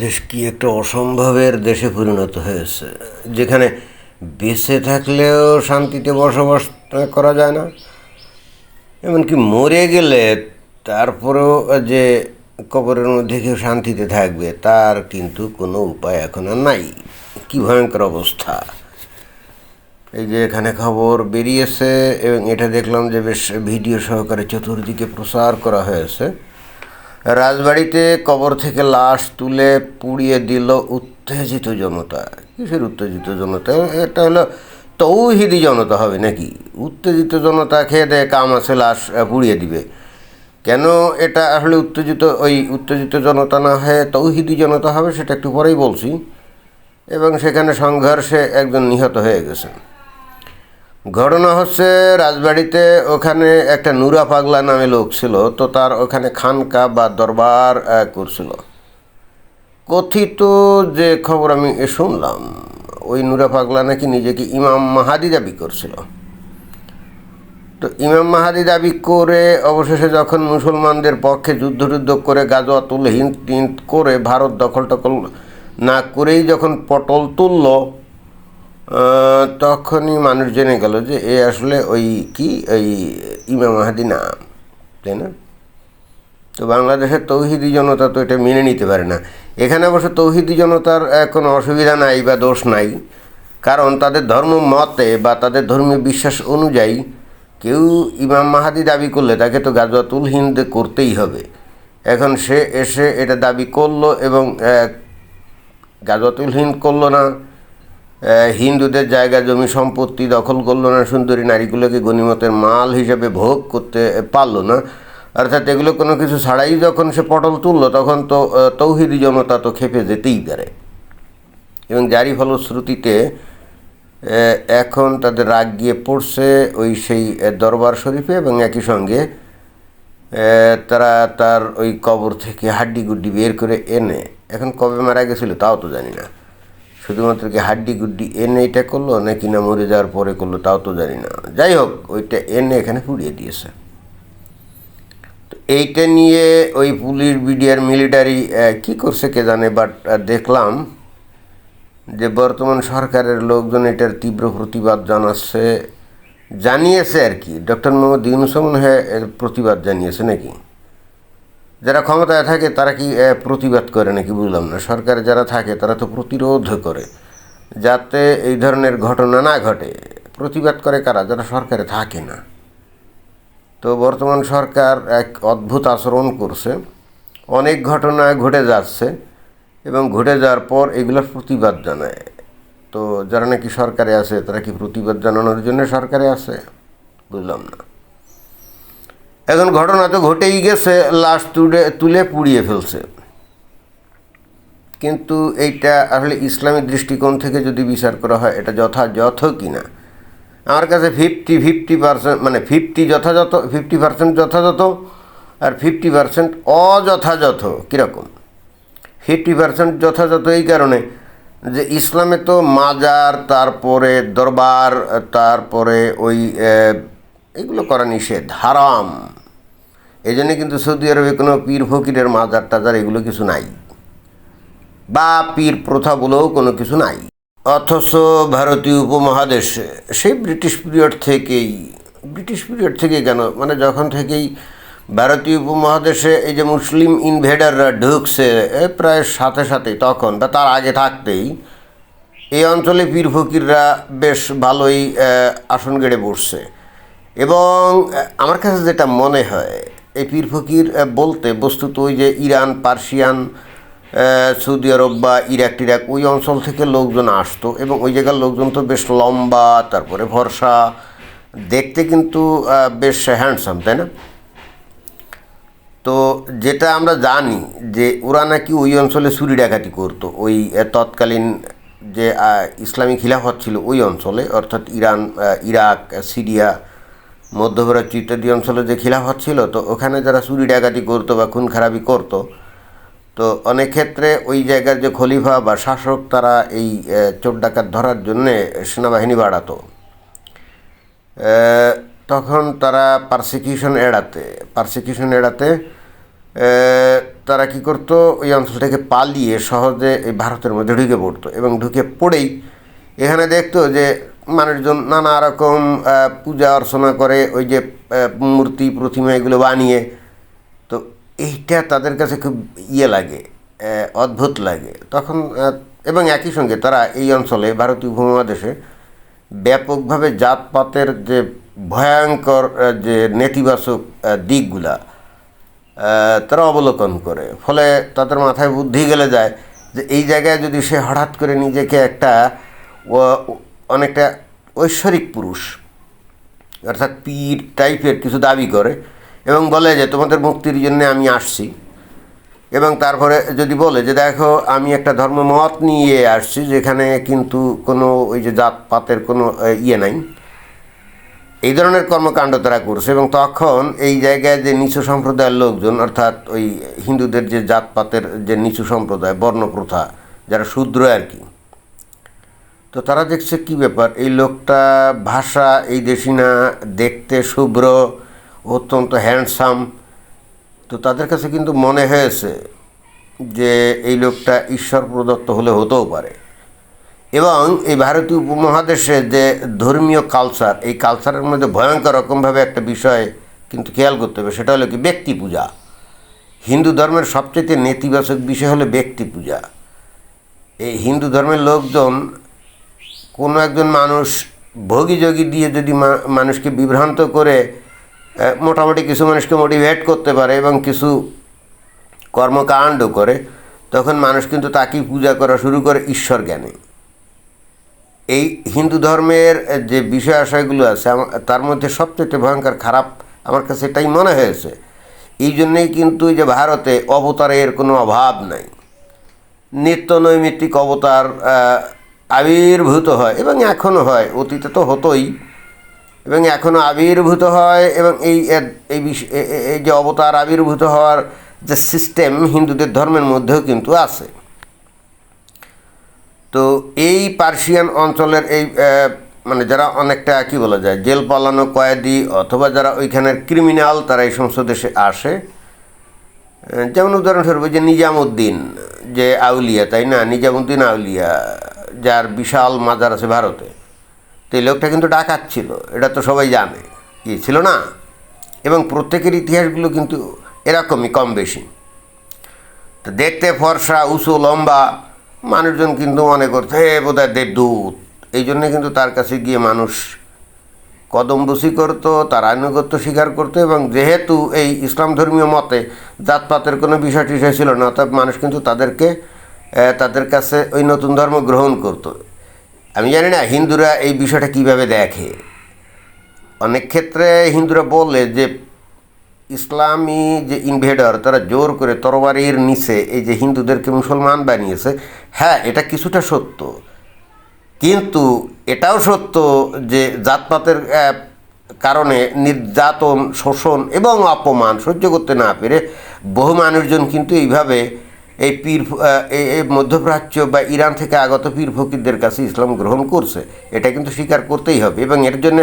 বাংলাদেশ কি একটা অসম্ভবের দেশে পরিণত হয়েছে? যেখানে বেঁচে থাকলেও শান্তিতে বসবাস করা যায় না। এমনকি মরে গেলে তারপরেও যে কবরের মধ্যে কেউ শান্তিতে থাকবে, তার কিন্তু কোনো উপায় এখন আর নাই। কি ভয়ঙ্কর অবস্থা। এই যে এখানে খবর বেরিয়েছে এবং এটা দেখলাম যে বেশ ভিডিও সহকারে চতুর্দিকে প্রচার করা হয়েছে। রাজবাড়িতে কবর থেকে লাশ তুলে পুড়িয়ে দিল উত্তেজিত জনতা। কিসের উত্তেজিত জনতা? এটা হলো তৌহিদি জনতা হবে নাকি? উত্তেজিত জনতা খেয়ে দেয় কাম আছে, লাশ পুড়িয়ে দিবে। কেন এটা আসলে উত্তেজিত? ওই উত্তেজিত জনতা না হয়ে তৌহিদি জনতা হবে, সেটা একটু পরেই বলছি। এবং সেখানে সংঘর্ষে একজন নিহত হয়ে গেছেন। ঘটনা হচ্ছে রাজবাড়িতে ওখানে একটা নুরা পাগলা নামে লোক ছিল, তো তার ওখানে খানকা বা দরবার করছিল। কথিত যে খবর আমি শুনলাম, ওই নুরা পাগলা নাকি নিজেকে ইমাম মাহাদি দাবি করছিল। তো ইমাম মাহাদি দাবি করে অবশেষে যখন মুসলমানদের পক্ষে যুদ্ধ টুদ্ধ করে গাজোয়া তুলে হিন্দ করে ভারত দখল টখল না করেই যখন পটল তুলল তখনই মানুষ জেনে গেল যে এ আসলে ওই কি? ওই ইমাম মাহাদি না, তাই না? তো বাংলাদেশের তৌহিদি জনতা তো এটা মেনে নিতে পারে না। এখানে অবশ্য তৌহিদি জনতার কোনো অসুবিধা নাই বা দোষ নাই। কারণ তাদের ধর্ম মতে বা তাদের ধর্মীয় বিশ্বাস অনুযায়ী কেউ ইমাম মাহাদি দাবি করলে তাকে তো গাজওয়াতুল হিন্দ করতেই হবে। এখন সে এসে এটা দাবি করল এবং গাজওয়াতুল হিন্দ করল না। হিন্দুদের জায়গা জমি সম্পত্তি দখল করল না, সুন্দরী নারীগুলোকে গণিমতের মাল হিসেবে ভোগ করতে পারল না। অর্থাৎ এগুলো কোনো কিছু ছাড়াই যখন সে পটল তুললো, তখন তো তৌহিদি জনতা তো খেপে যেতেই পারে। এবং জারি ফলশ্রুতিতে এখন তাদের রাগ গিয়ে পড়ছে ওই সেই দরবার শরীফে এবং একই সঙ্গে তারা তার ওই কবর থেকে হাড্ডি গুড্ডি বের করে এনে, এখন কবে মারা গেছিল তাও তো জানি না। শুধুমাত্র কি হাড্ডি গুড্ডি এনে এটা করল নাকি না মরে যাওয়ার পরে করল তাও তো জানি না। যাই হোক, ওইটা এনে এখানে পুড়িয়ে দিয়েছে। তো এইটা নিয়ে ওই পুলিশ, বিডিআর, মিলিটারি কি করছে কে জানে, বাট দেখলাম যে বর্তমান সরকারের লোকজন এটার তীব্র প্রতিবাদ জানাচ্ছে, জানিয়েছে আর কি। ডক্টর মোহাম্মদ ইউনুস মনে হয় প্রতিবাদ জানিয়েছে নাকি? যারা ক্ষমতায় থাকে, তারা কি প্রতিবাদ করে নাকি? বুঝলাম না। সরকারে যারা থাকে, তারা তো প্রতিরোধ করে। যাতে এই ধরনের ঘটনা না ঘটে। প্রতিবাদ করে কারা? যারা সরকারে থাকে না। তো বর্তমান সরকার এক অদ্ভুত আচরণ করছে। অনেক ঘটনা ঘটে যাচ্ছে এবং ঘটে যাওয়ার পর এগুলোর প্রতিবাদ জানায়। তো যারা নাকি সরকারে আছে, তারা কি প্রতিবাদ জানানোর জন্য সরকারে আছে? বুঝলাম না। এখন ঘটনা তো ঘটেই গেছে, লাশ তুলে তুলে পুড়িয়ে ফেলছে। কিন্তু এইটা আসলে ইসলামী দৃষ্টিকোণ থেকে যদি বিচার করা হয়, এটা যথাযথ কি না আমার কাছে ফিফটি ফিফটি পার্সেন্ট মানে ফিফটি যথাযথ ফিফটি পার্সেন্ট যথাযথ আর ফিফটি পার্সেন্ট অযথাযথ কীরকম? ফিফটি পার্সেন্ট যথাযথ এই কারণে যে ইসলামে তো মাজার, তারপরে দরবার, তারপরে ওই এগুলো করা নিষেধ, হারাম। এই জন্যে কিন্তু সৌদি আরবে কোনো পীর ফকিরের মাজার টাজার এগুলো কিছু নাই। বা পীর প্রথা বলেও কোনো কিছু নাই। অথচ ভারতীয় উপমহাদেশে, সেই ব্রিটিশ পিরিয়ড থেকেই, ব্রিটিশ পিরিয়ড থেকে কেন? মানে যখন থেকেই ভারতীয় উপমহাদেশে এই যে মুসলিম ইনভেডাররা ঢুকছে প্রায় সাথে সাথেই তখন, বা তার আগে থাকতেই, এই অঞ্চলে পীর ফকিররা বেশ ভালোই আসন গেড়ে বসছে। এবং আমার কাছে যেটা মনে হয় এই পীর ফকির বলতে বস্তুত ওই যে ইরান, পার্সিয়ান সৌদি আরব বা ইরাক, টিরাক, ওই অঞ্চল থেকে লোকজন আসতো এবং ওই জায়গার লোকজন তো বেশ লম্বা, তারপরে ভরসা, দেখতে কিন্তু বেশ হ্যান্ডসাম তাই না? তো যেটা আমরা জানি যে ওরা নাকি ওই অঞ্চলে চুরি ডাকাতি করতো, ওই তৎকালীন যে ইসলামী খিলাফত ছিল ওই অঞ্চলে, অর্থাৎ ইরান ইরাক, সিরিয়া মধ্যপ্রাচ্য ইত্যাদি অঞ্চলে যে খিলাফত ছিল, তো ওখানে যারা চুরি, ডাকাতি করতো বা খুন খারাপি করতো, তো অনেক ক্ষেত্রে ওই জায়গার যে খলিফা বা শাসক, তারা এই চোর ডাকাত ধরার জন্যে সেনাবাহিনী বাড়াতো। তখন তারা পারসিকিউশন এড়াতে পারসিকিউশন এড়াতে তারা কি করতো, ওই অঞ্চল থেকে পালিয়ে সহজে এই ভারতের মধ্যে ঢুকে পড়তো এবং ঢুকে পড়েই এখানে দেখতো যে মানুষজন নানা রকম পূজা অর্চনা করে, ওই যে মূর্তি, প্রতিমা এগুলো বানিয়ে। তো এইটা তাদের কাছে খুব ইয়ে লাগে অদ্ভুত লাগে। তখন এবং একই সঙ্গে তারা এই অঞ্চলে, ভারতীয় উপমহাদেশে ব্যাপকভাবে জাতপাতের যে ভয়ঙ্কর যে নেতিবাচক দিকগুলা তারা অবলোকন করে। ফলে তাদের মাথায় বুদ্ধি গেলে যায় যে এই জায়গায় যদি সে হঠাৎ করে নিজেকে একটা অনেকটা ঐশ্বরিক পুরুষ, অর্থাৎ পীর টাইপের কিছু দাবি করে এবং বলে যে, তোমাদের মুক্তির জন্য আমি আসছি। এবং তারপরে যদি বলে যে, দেখো, আমি একটা ধর্ম ধর্মমত নিয়ে আসছি যেখানে কিন্তু কোনো ওই যে জাতপাতের কোনো ইয়ে নাই। এই ধরনের কর্মকাণ্ড তারা করছে এবং তখন এই জায়গায় যে নিচু সম্প্রদায়ের লোকজন, অর্থাৎ ওই হিন্দুদের যে জাতপাতের যে নিচু সম্প্রদায়, বর্ণপ্রথা, যারা শূদ্র আর কি তো তারা দেখছে কি ব্যাপার? এই লোকটা ভাষা, এই দেশি না, দেখতে শুভ্র, অত্যন্ত হ্যান্ডসাম তো তাদের কাছে কিন্তু মনে হয়েছে যে এই লোকটা ঈশ্বর প্রদত্ত হলে হতেও পারে। এবং এই ভারতীয় উপমহাদেশে যে ধর্মীয় কালচার এই কালচারের মধ্যে ভয়ঙ্কর রকমভাবে একটা বিষয় কিন্তু খেয়াল করতে হবে, সেটা হলো কি ব্যক্তি পূজা। হিন্দু ধর্মের সবচেয়ে নেতিবাচক বিষয় হলো ব্যক্তি পূজা। এই হিন্দু ধর্মের লোকজন কোনো একজন মানুষ ভোগী যোগী দিয়ে যদি মানুষকে বিভ্রান্ত করে মোটামুটি কিছু মানুষকে মোটিভেট করতে পারে এবং কিছু কর্মকাণ্ড করে, তখন মানুষ কিন্তু তাকেই পূজা করা শুরু করে ঈশ্বর জ্ঞানে। এই হিন্দু ধর্মের যে বিষয় আশয়গুলো আছে তার মধ্যে সবচেয়ে ভয়ঙ্কর খারাপ আমার কাছে এটাই মনে হয়েছে। এই জন্যেই কিন্তু যে ভারতে অবতারের কোনো অভাব নাই। নিত্য নৈমিত্তিক অবতার আবির্ভূত হয়, এবং এখনও হয়, অতীতে তো হতোই। এবং এখনও আবির্ভূত হয়, এবং এই এই এই যে অবতার আবির্ভূত হওয়ার যে সিস্টেম হিন্দুদের ধর্মের মধ্যেও কিন্তু আছে। তো এই পার্সিয়ান অঞ্চলের এই মানে যারা অনেকটা কি বলা যায়, জেল পালানো কয়েদি অথবা যারা ওইখানের ক্রিমিনাল তারা এই সমস্ত দেশে আসে। যেমন উদাহরণস্বরূপ যে নিজামুদ্দিন, যে আউলিয়া, তাই না? নিজামুদ্দিন আউলিয়া যার বিশাল মাজার আছে ভারতে, তো এই লোকটা কিন্তু ডাকাত ছিল, এটা তো সবাই জানে, কি ছিল না? এবং প্রত্যেকের ইতিহাসগুলো কিন্তু এরকমই, কম বেশি। তো দেখতে ফর্সা, উঁচু, লম্বা, মানুষজন কিন্তু মনে করছে হে, বোধহয় দেবদূত এই জন্যে কিন্তু তার কাছে গিয়ে মানুষ কদমবসি করতো, তার আনুগত্য স্বীকার করতো, এবং যেহেতু এই ইসলাম ধর্মীয় মতে জাতপাতের কোনো বিষয় টিষয় ছিল না অর্থাৎ মানুষ কিন্তু তাদেরকে তাদের কাছে ওই নতুন ধর্ম গ্রহণ করতো। আমি জানি না, হিন্দুরা এই বিষয়টা কীভাবে দেখে? অনেক ক্ষেত্রে হিন্দুরা বলে যে, ইসলামী যে ইনভেডার তারা জোর করে তরবারির নিচে এই যে হিন্দুদেরকে মুসলমান বানিয়েছে হ্যাঁ এটা কিছুটা সত্য। কিন্তু এটাও সত্য যে জাতপাতের কারণে নির্যাতন, শোষণ এবং অপমান সহ্য করতে না পেরে বহু মানুষজন কিন্তু এইভাবে এই পীর এই মধ্যপ্রাচ্য বা ইরান থেকে আগত পীর ফকিরদের কাছে ইসলাম গ্রহণ করছে, এটা কিন্তু স্বীকার করতেই হবে। এবং এর জন্য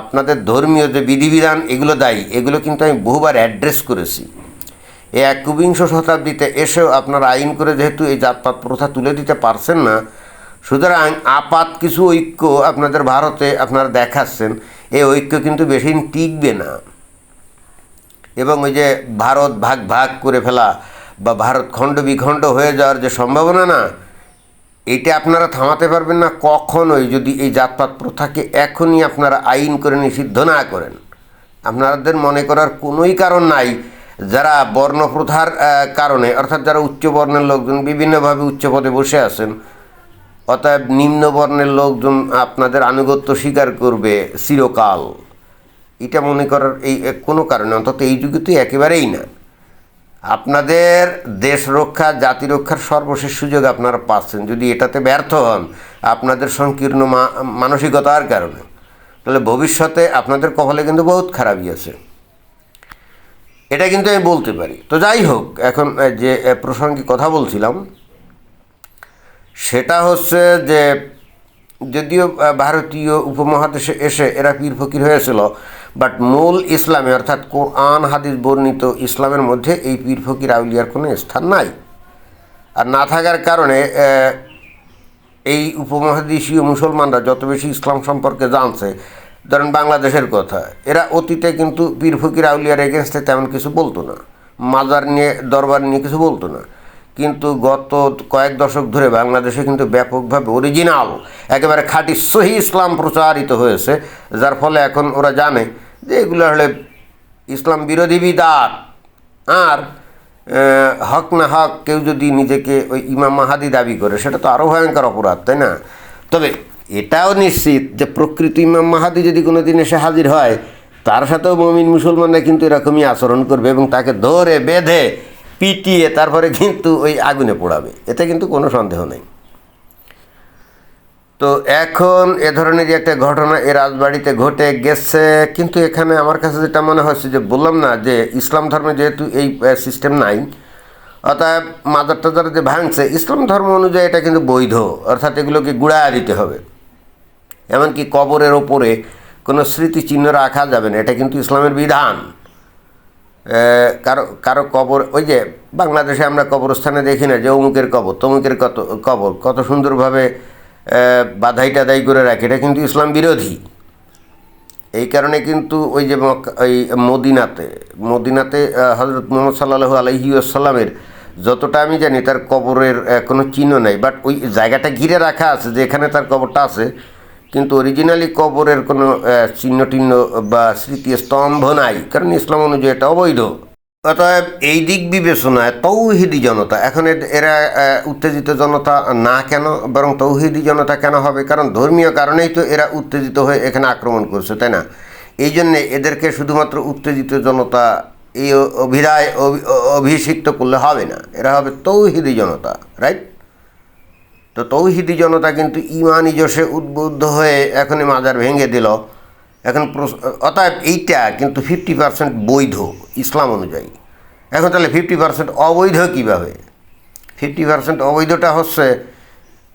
আপনাদের ধর্মীয় যে বিধিবিধান, এগুলো দায়ী। এগুলো কিন্তু আমি বহুবার অ্যাড্রেস করেছি। এই একবিংশ শতাব্দীতে এসেও আপনারা আইন করে যেহেতু এই জাতপাত প্রথা তুলে দিতে পারছেন না, সুতরাং আপাত কিছু ঐক্য আপনাদের ভারতে আপনারা দেখাচ্ছেন। এই ঐক্য কিন্তু বেশি টিকবে না। এবং ওই যে ভারত ভাগ ভাগ করে ফেলা বা ভারত খণ্ড বিখণ্ড হয়ে যাওয়ার যে সম্ভাবনা না, এটা আপনারা থামাতে পারবেন না। কখনোই যদি এই জাতপাত প্রথাকে এখনই আপনারা আইন করে নিষিদ্ধ না করেন। আপনাদের মনে করার কোনোই কারণ নাই। যারা বর্ণপ্রথার কারণে, অর্থাৎ যারা উচ্চ বর্ণের লোকজন, বিভিন্নভাবে উচ্চ পদে বসে আছেন, অতএব নিম্ন বর্ণের লোকজন আপনাদের আনুগত্য স্বীকার করবে চিরকাল। এটা মনে করার এই, কোনো কারণে অন্তত এই যুগে তো একেবারেই না। আপনাদের দেশ রক্ষা, জাতি রক্ষার সর্বশেষ সুযোগ আপনারা পাচ্ছেন। যদি এটাতে ব্যর্থ হন, আপনাদের সংকীর্ণ মানসিকতার কারণে। তাহলে ভবিষ্যতে আপনাদের কপালে কিন্তু বহুত খারাপই আছে। এটা কিন্তু আমি বলতে পারি। তো যাই হোক, এখন যে প্রসঙ্গে কথা বলছিলাম, সেটা হচ্ছে যে, যদিও ভারতীয় উপমহাদেশে এসে এরা পীর ফকির হয়েছিল বাট মূল ইসলামে, অর্থাৎ কোরআন, হাদিস বর্ণিত ইসলামের মধ্যে এই পীর ফকির আউলিয়ার কোনো স্থান নাই। আর না থাকার কারণে এই উপমহাদেশীয় মুসলমানরা যত বেশি ইসলাম সম্পর্কে জানছে, ধরেন বাংলাদেশের কথা, এরা অতীতে কিন্তু পীর ফকির আউলিয়ার এগেনস্টে তেমন কিছু বলতো না। মাজার নিয়ে, দরবার নিয়ে কিছু বলতো না। কিন্তু গত কয়েক দশক ধরে বাংলাদেশে কিন্তু ব্যাপকভাবে অরিজিনাল একেবারে খাঁটি সহি ইসলাম প্রচারিত হয়েছে, যার ফলে এখন ওরা জানে যে এগুলো হলে ইসলাম বিরোধী বিদাত আর হক না হক কেউ যদি নিজেকে ওই ইমাম মাহাদি দাবি করে, সেটা তো আরও ভয়ঙ্কর অপরাধ, তাই না? তবে এটাও নিশ্চিত যে প্রকৃত ইমাম মাহাদি যদি কোনো দিন এসে হাজির হয়, তার সাথেও মমিন মুসলমানরা কিন্তু এরকমই আচরণ করবে এবং তাকে ধরে বেঁধে পিটিয়ে তারপরে কিন্তু ওই আগুনে পোড়াবে। এতে কিন্তু কোনো সন্দেহ নেই। তো এখন এ ধরনের যে একটা ঘটনা এ রাজবাড়িতে ঘটে গেছে, কিন্তু এখানে আমার কাছে যেটা মনে হচ্ছে যে বললাম না যে ইসলাম ধর্মে যেহেতু এই সিস্টেম নাই, অতএব মাদার টাদার যে ভাঙছে, ইসলাম ধর্ম অনুযায়ী এটা কিন্তু বৈধ, অর্থাৎ এগুলোকে গুড়ায় দিতে হবে। এমনকি কবরের ওপরে কোনো স্মৃতিচিহ্ন রাখা যাবে না, এটা কিন্তু ইসলামের বিধান। কারও কারও কবর, ওই যে বাংলাদেশে আমরা কবরস্থানে দেখি না যে অমুকের কবর, তমুকের কত, কবর, কত সুন্দরভাবে বাধাই টাদাই করে রাখে। এটা কিন্তু ইসলাম বিরোধী। এই কারণে কিন্তু ওই যে ওই মদিনাতে মদিনাতে হজরত মোহাম্মদ সাল্লাহু আলহি আসাল্লামের যতটা আমি জানি তার কবরের কোনো চিহ্ন নেই। বাট ওই জায়গাটা ঘিরে রাখা আছে যে এখানে তার কবরটা আছে। কিন্তু অরিজিনালি কবরের কোনো চিহ্ন টিহ্ন বা স্মৃতিস্তম্ভ নাই। কারণ ইসলাম অনুযায়ী এটা অবৈধ। অতএব এই দিক বিবেচনায় তৌহিদি জনতা, এখন এরা উত্তেজিত জনতা না কেন, বরং তৌহিদি জনতা কেন হবে? কারণ ধর্মীয় কারণেই তো এরা উত্তেজিত হয়ে এখানে আক্রমণ করছে, তাই না? এই জন্যে এদেরকে শুধুমাত্র উত্তেজিত জনতা, এই অভিধায় অভি- অভিষিক্ত করলে হবে না। এরা হবে তৌহিদি জনতা, রাইট? তো তৌহিদি জনতা কিন্তু ইমানি জোশে উদ্বুদ্ধ হয়ে এখনই মাজার ভেঙে দিল। এখন অতএব এইটা কিন্তু ফিফটি পার্সেন্ট বৈধ ইসলাম অনুযায়ী। এখন তাহলে ফিফটি পার্সেন্ট অবৈধ কীভাবে? ফিফটি পার্সেন্ট অবৈধটা হচ্ছে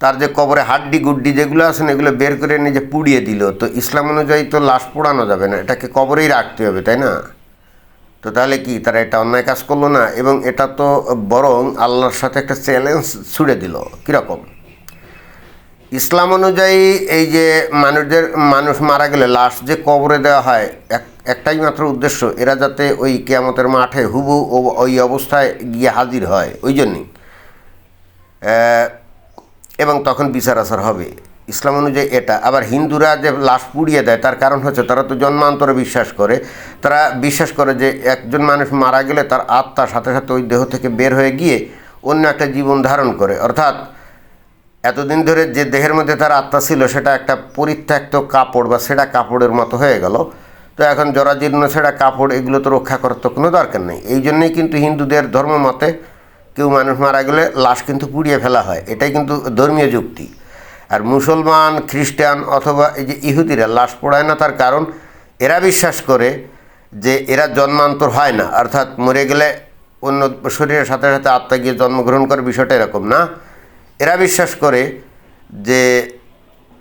তার যে কবরে হাড্ডি গুড্ডি যেগুলো আছে না, এগুলো বের করে নিয়ে যে পুড়িয়ে দিল। তো ইসলাম অনুযায়ী তো লাশ পোড়ানো যাবে না, এটাকে কবরেই রাখতে হবে, তাই না? তো তাহলে কি, তারা এটা অন্যায় কাজ করল না? এবং এটা তো বরং আল্লাহর সাথে একটা চ্যালেঞ্জ ছুড়ে দিল, কীরকম? ইসলাম অনুযায়ী এই যে মানুষদের, মানুষ মারা গেলে লাশ যে কবরে দেওয়া হয়, এক, একটাই মাত্র উদ্দেশ্য, এরা যাতে ওই কেয়ামতের মাঠে হুবু ওই অবস্থায় গিয়ে হাজির হয়, ওই জন্যই। এবং তখন বিচার আচার হবে। ইসলাম অনুযায়ী এটা। আবার হিন্দুরা যে লাশ পুড়িয়ে দেয়, তার কারণ হচ্ছে তারা তো জন্মান্তরে বিশ্বাস করে। তারা বিশ্বাস করে যে একজন মানুষ মারা গেলে তার আত্মা সাথে সাথে ওই দেহ থেকে বের হয়ে গিয়ে অন্য একটা জীবন ধারণ করে। অর্থাৎ এতদিন ধরে যে দেহের মধ্যে তার আত্মা ছিল, সেটা একটা পরিত্যক্ত কাপড় বা সেটা কাপড়ের মতো হয়ে গেল। তো এখন জরাজীর্ণ সেটা কাপড়, এগুলো তো রক্ষা করার তো কোনো দরকার নেই। এই জন্যই কিন্তু হিন্দুদের ধর্ম মতে কেউ মানুষ মারা গেলে লাশ কিন্তু পুড়িয়ে ফেলা হয়। এটাই কিন্তু ধর্মীয় যুক্তি। আর মুসলমান, খ্রিস্টান অথবা এই যে ইহুদিরা লাশ পোড়ায় না, তার কারণ এরা বিশ্বাস করে যে এরা জন্মান্তর হয় না। অর্থাৎ মরে গেলে অন্য শরীরের সাথে সাথে আত্মা গিয়ে জন্মগ্রহণ করে, বিষয়টা এরকম না। এরা বিশ্বাস করে যে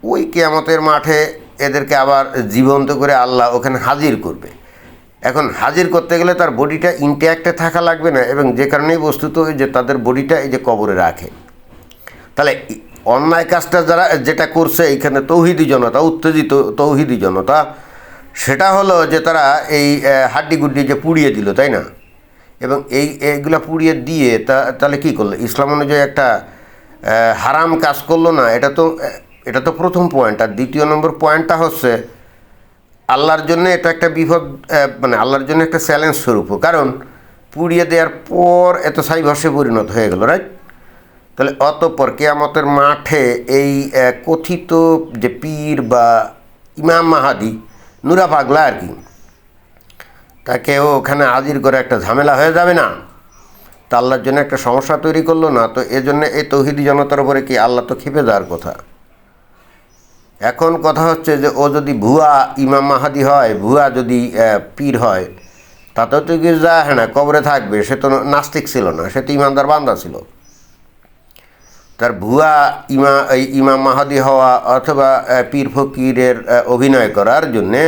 ওই কেয়ামতের মাঠে এদেরকে আবার জীবন্ত করে আল্লাহ ওখানে হাজির করবে। এখন হাজির করতে গেলে তার বডিটা ইনট্যাক্টে থাকা লাগবে না এবং যে কারণেই বস্তুত ওই যে তাদের বডিটা এই যে কবরে রাখে। তাহলে অন্যায় কাজটা যারা যেটা করছে এইখানে তৌহিদি জনতা উত্তেজিত তৌহিদি জনতা সেটা হলো যে তারা এই আহ, হাড্ডি গুড্ডি যে পুড়িয়ে দিল তাই না? এবং এই এইগুলা পুড়িয়ে দিয়ে তা তাহলে কী করল? ইসলাম অনুযায়ী একটা হারাম কাজ করল না এটা তো এটা তো প্রথম পয়েন্ট আর দ্বিতীয় নম্বর পয়েন্টটা হচ্ছে আল্লাহর জন্য এটা একটা আহ, মানে আল্লাহর জন্য একটা চ্যালেঞ্জ স্বরূপ। কারণ পুড়িয়ে দেওয়ার পর এত সাই ভস্যে পরিণত হয়ে গেল রাইট তাহলে অতপর কেয়ামতের মাঠে এই কথিত যে পীর বা ইমাম মাহাদি নুরা পাগলা আর কি তাকে ওখানে হাজির করে একটা ঝামেলা হয়ে যাবে না? তা আল্লাহর জন্য একটা সমস্যা তৈরি করল না, তো এজন্য এই তৌহিদি জনতার উপরে কি আল্লাহ তো খেপে যাওয়ার কথা? এখন কথা হচ্ছে যে ও যদি ভুয়া ইমাম মাহাদি হয়, ভুয়া যদি পীর হয়, তাতেও তো কিছু যায় না, কবরে থাকবে, সে তো নাস্তিক ছিল না, সে তো ইমানদার বান্দা ছিল। তার ভুয়া ইমা ইমাম মাহাদি হওয়া অথবা পীর ফকিরের অভিনয় করার জন্যে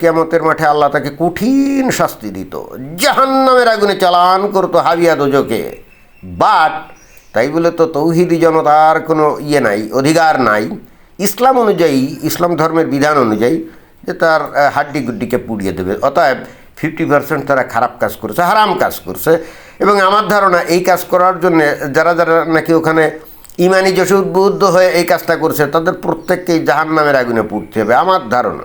কেমতের মাঠে আল্লাহ তাকে কঠিন শাস্তি দিত। জাহান্নামের আগুনে চালান করতো হাবিয়া দোজকে। বাট তাই বলে তো তৌহিদি জনতার কোনো ইয়ে নাই, অধিকার নাই। ইসলাম অনুযায়ী, ইসলাম ধর্মের বিধান অনুযায়ী যে তার হাড্ডি গুড্ডিকে পুড়িয়ে দেবে। অতএব ফিফটি পার্সেন্ট তারা খারাপ কাজ করছে, হারাম কাজ করছে। এবং আমার ধারণা এই কাজ করার জন্য যারা যারা নাকি ওখানে ইমানি যশে উদ্বুদ্ধ হয়ে এই কাজটা করছে, তাদের প্রত্যেককেই জাহান নামের আগুনে পুড়তে হবে। আমার ধারণা।